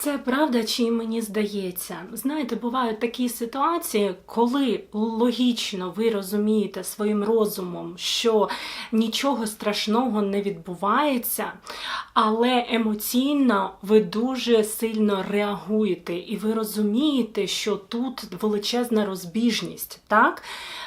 Це правда, чи мені здається? Знаєте, бувають такі ситуації, коли логічно ви розумієте своїм розумом, що нічого страшного не відбувається, але емоційно ви дуже сильно реагуєте, і ви розумієте, що тут величезна розбіжність, так?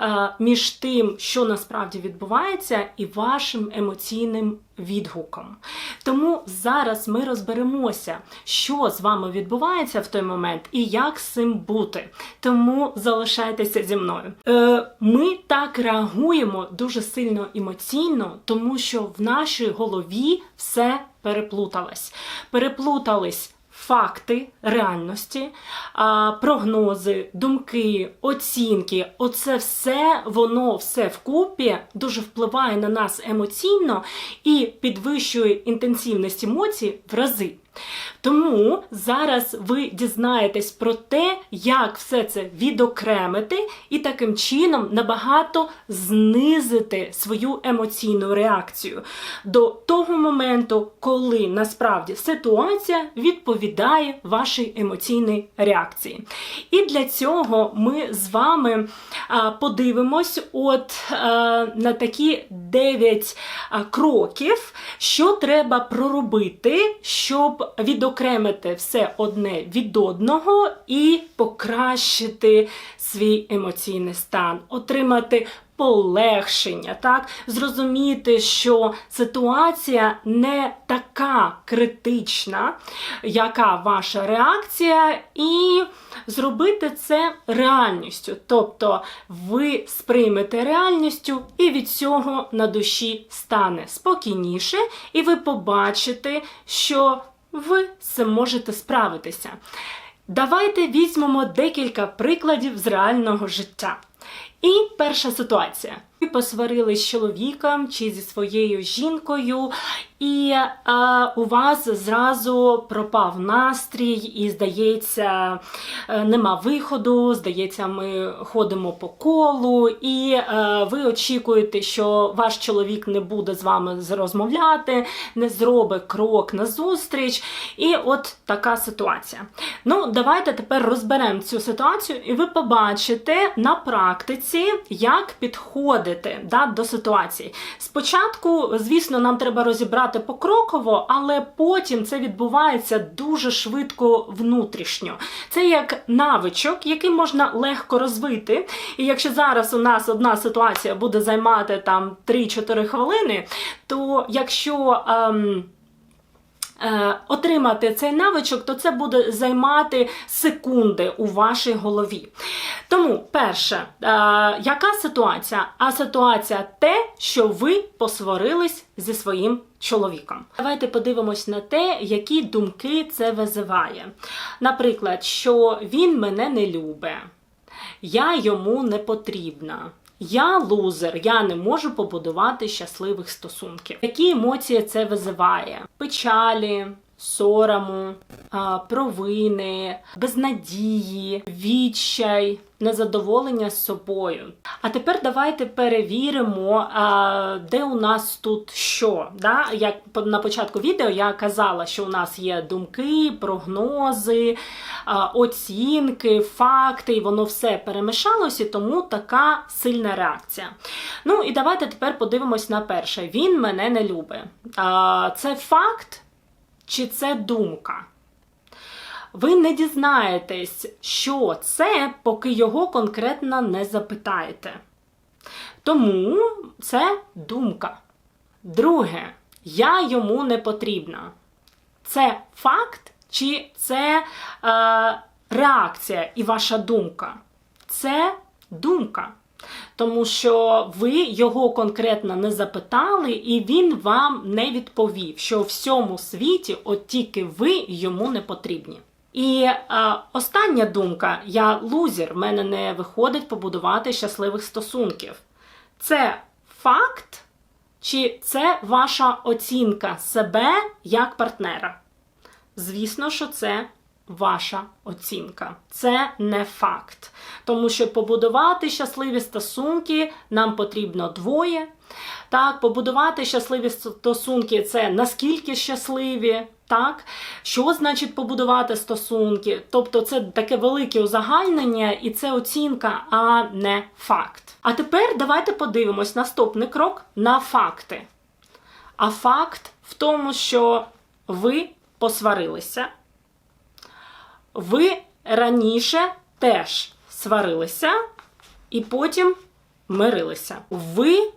Е, Між тим, що насправді відбувається, і вашим емоційним відгуком. Тому зараз ми розберемося, що з вами відбувається в той момент і як з цим бути. Тому залишайтеся зі мною. Е, ми так реагуємо дуже сильно емоційно, тому що в нашій голові все переплуталось. Переплутались. Факти реальності, прогнози, думки, оцінки оце все, воно все вкупі дуже впливає на нас емоційно і підвищує інтенсивність емоцій в рази. Тому зараз ви дізнаєтесь про те, як все це відокремити і таким чином набагато знизити свою емоційну реакцію до того моменту, коли насправді ситуація відповідає вашій емоційній реакції. І для цього ми з вами подивимось от на такі 9 кроків, що треба проробити, щоб відокремити все одне від одного і покращити свій емоційний стан, отримати полегшення, так зрозуміти, що ситуація не така критична, яка ваша реакція, і зробити це реальністю. Тобто ви сприймете реальністю, і від цього на душі стане спокійніше, і ви побачите, що ви з можете справитися. Давайте візьмемо декілька прикладів з реального життя. І перша ситуація. Посварились з чоловіком чи зі своєю жінкою, і е, у вас зразу пропав настрій, і здається, е, нема виходу. Здається, ми ходимо по колу, і е, ви очікуєте, що ваш чоловік не буде з вами розмовляти, не зробить крок назустріч. І от така ситуація. Ну, давайте тепер розберемо цю ситуацію, і ви побачите на практиці, як підходити да, до ситуації. Спочатку, звісно, нам треба розібрати покроково, але потім це відбувається дуже швидко внутрішньо. Це як навичок, який можна легко розвити. І якщо зараз у нас одна ситуація буде займати там 3-4 хвилини, то якщо. Ем, Отримати цей навичок, то це буде займати секунди у вашій голові. Тому, перше, е, яка ситуація? А ситуація те, що ви посварились зі своїм чоловіком. Давайте подивимось на те, які думки це визиває. Наприклад, що він мене не любить, я йому не потрібна. Я лузер, я не можу побудувати щасливих стосунків. Які емоції це визиває? Печалі, сорому, провини, безнадії, відчай, незадоволення з собою. А тепер давайте перевіримо, де у нас тут що. Да? Як на початку відео я казала, що у нас є думки, прогнози, оцінки, факти, і воно все перемішалося, тому така сильна реакція. Ну і давайте тепер подивимось на перше. Він мене не любить. Це факт. Чи це думка? Ви не дізнаєтесь, що це, поки його конкретно не запитаєте. Тому це думка. Друге, я йому не потрібна. Це факт, чи це е, реакція і ваша думка? Це думка. Тому що ви його конкретно не запитали, і він вам не відповів, що в всьому світі от тільки ви йому не потрібні. І а, остання думка: я лузер, в мене не виходить побудувати щасливих стосунків. Це факт, чи це ваша оцінка себе як партнера? Звісно, що це ваша оцінка. Це не факт. Тому що побудувати щасливі стосунки нам потрібно двоє. Так, побудувати щасливі стосунки це наскільки щасливі. Так, що значить побудувати стосунки? Тобто це таке велике узагальнення, і це оцінка, а не факт. А тепер давайте подивимось наступний крок на факти. А факт в тому, що ви посварилися. Ви раніше теж сварилися і потім мирилися. Ви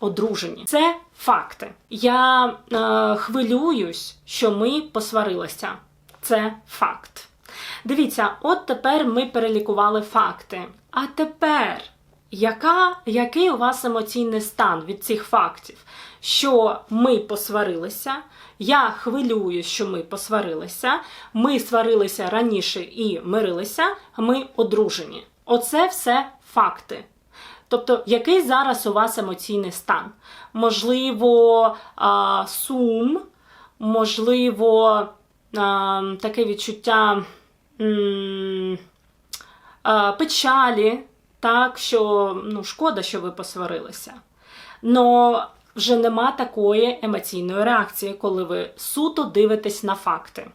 одружені. Це факти. Я е, хвилююсь, що ми посварилися. Це факт. Дивіться, от тепер ми перелікували факти. А тепер, яка, який у вас емоційний стан від цих фактів? Що ми посварилися? Я хвилюю, що ми посварилися. Ми сварилися раніше і мирилися, ми одружені. Оце все факти. Тобто, який зараз у вас емоційний стан? Можливо, сум, можливо, таке відчуття печалі, так, що ну, шкода, що ви посварилися. Но вже нема такої емоційної реакції, коли ви суто дивитесь на факти.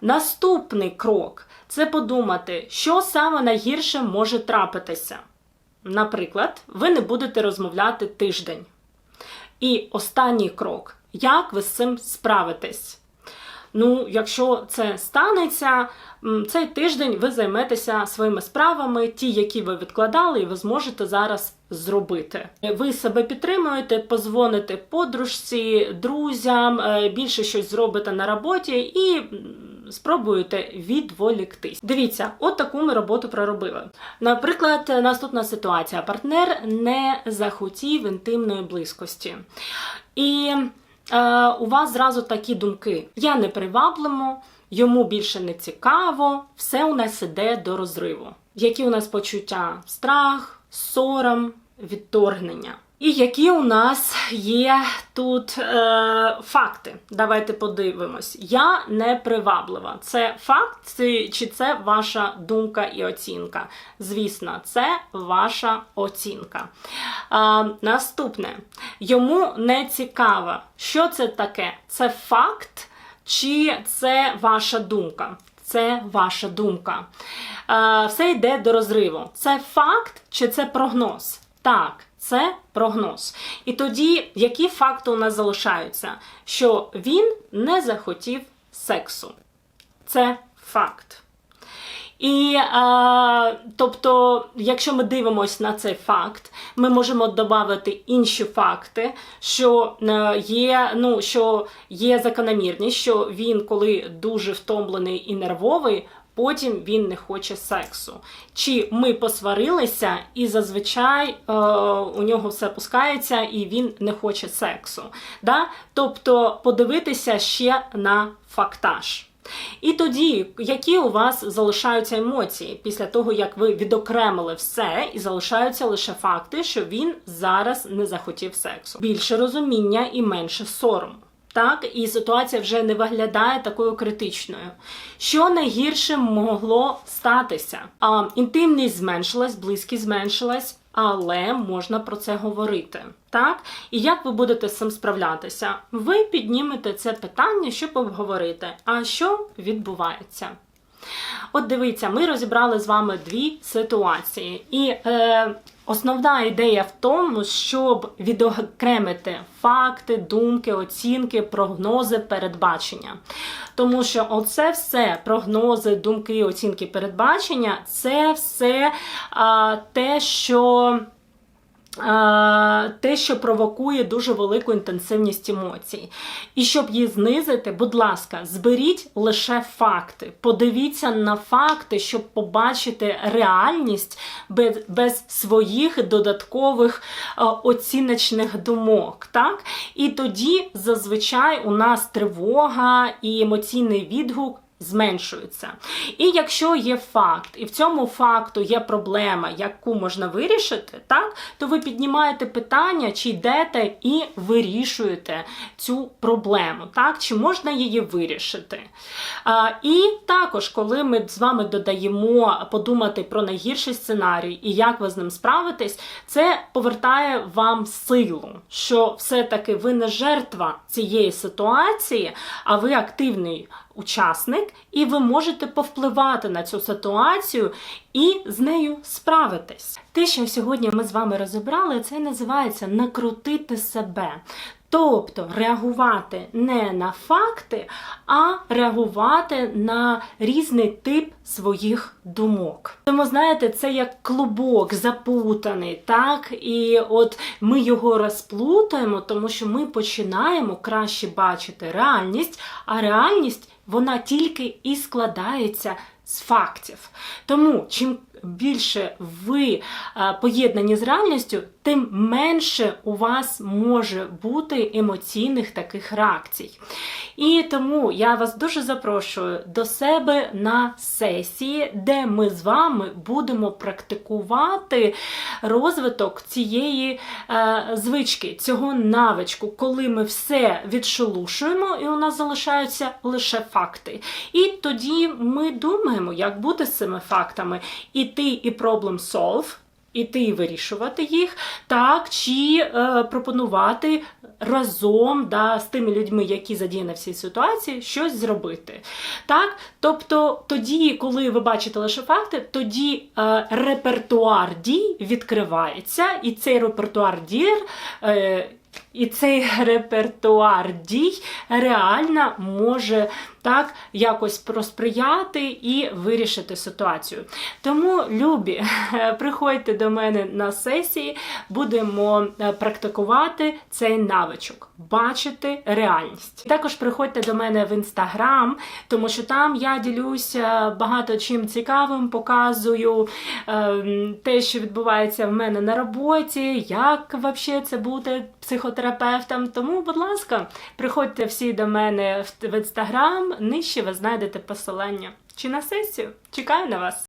Наступний крок це подумати, що саме найгірше може трапитися. Наприклад, ви не будете розмовляти тиждень. І останній крок як ви з цим справитесь? Ну, якщо це станеться, цей тиждень ви займетеся своїми справами, ті, які ви відкладали, і ви зможете зараз зробити. Ви себе підтримуєте, позвоните подружці, друзям, е, більше щось зробите на роботі і спробуєте відволіктись. Дивіться, от таку ми роботу проробили. Наприклад, наступна ситуація: партнер не захотів інтимної близькості. І у вас зразу такі думки: я не приваблимо, йому більше не цікаво, все у нас іде до розриву. Які у нас почуття? Страх, сором, відторгнення. І які у нас є тут е, факти? Давайте подивимось. Я не приваблива. Це факт, чи це ваша думка і оцінка? Звісно, це ваша оцінка. Е, наступне. Йому не цікаво. Що це таке? Це факт, чи це ваша думка? Це ваша думка. Е, все йде до розриву. Це факт чи це прогноз? Так. Це прогноз. І тоді, які факти у нас залишаються? Що він не захотів сексу. Це факт. І а, тобто, якщо ми дивимося на цей факт, ми можемо додати інші факти, що е, є ну, що є закономірність, що він, коли дуже втомлений і нервовий, потім він не хоче сексу. Чи ми посварилися, і зазвичай е, у нього все пускається, і він не хоче сексу. Да? Тобто подивитися ще на фактаж. І тоді, які у вас залишаються емоції після того, як ви відокремили все, і залишаються лише факти, що він зараз не захотів сексу. Більше розуміння і менше сорому. Так, і ситуація вже не виглядає такою критичною. Що найгірше могло статися? А, Інтимність зменшилась, близькість зменшилась, але можна про це говорити. Так? І як ви будете з цим справлятися? Ви піднімете це питання, щоб обговорити. А що відбувається? От дивіться, ми розібрали з вами дві ситуації. І е, основна ідея в тому, щоб відокремити факти, думки, оцінки, прогнози, передбачення. Тому що оце все прогнози, думки, оцінки, передбачення це все а, те, що те, що провокує дуже велику інтенсивність емоцій. І щоб її знизити, будь ласка, зберіть лише факти. Подивіться на факти, щоб побачити реальність без без своїх додаткових оціночних думок. Так? І тоді зазвичай у нас тривога і емоційний відгук зменшуються. І якщо є факт, і в цьому факту є проблема, яку можна вирішити, так, то ви піднімаєте питання, чи йдете і вирішуєте цю проблему, так, чи можна її вирішити. А, і також, коли ми з вами додаємо подумати про найгірший сценарій і як ви з ним справитесь, це повертає вам силу, що все-таки ви не жертва цієї ситуації, а ви активний учасник, і ви можете повпливати на цю ситуацію і з нею справитись. Те, що сьогодні ми з вами розібрали, це називається накрутити себе. Тобто реагувати не на факти, а реагувати на різний тип своїх думок. Тому, знаєте, це як клубок запутаний, так? І от ми його розплутаємо, тому що ми починаємо краще бачити реальність, а реальність вона тільки і складається з фактів. Тому чим більше ви е, поєднані з реальністю, тим менше у вас може бути емоційних таких реакцій. І тому я вас дуже запрошую до себе на сесії, де ми з вами будемо практикувати розвиток цієї е, звички, цього навичку, коли ми все відшелушуємо, і у нас залишаються лише факти. І тоді ми думаємо, як бути з цими фактами. Іти і problem solve, і вирішувати їх, так, чи е, пропонувати разом да, з тими людьми, які задіяні в цій ситуації, щось зробити. Так? Тобто, тоді, коли ви бачите лише факти, тоді е, репертуар дій відкривається, і цей репертуар дій. Е, і цей репертуар дій реально може так якось просприяти і вирішити ситуацію. Тому, любі, приходьте до мене на сесії, будемо е, практикувати цей навичок, бачити реальність. Також приходьте до мене в інстаграм, тому що там я ділюся багато чим цікавим, показую е, те, що відбувається в мене на роботі, як взагалі це бути психотерапевтом. Тому, будь ласка, приходьте всі до мене в інстаграм, нижче ви знайдете посилання. Чи на сесію? Чекаю на вас!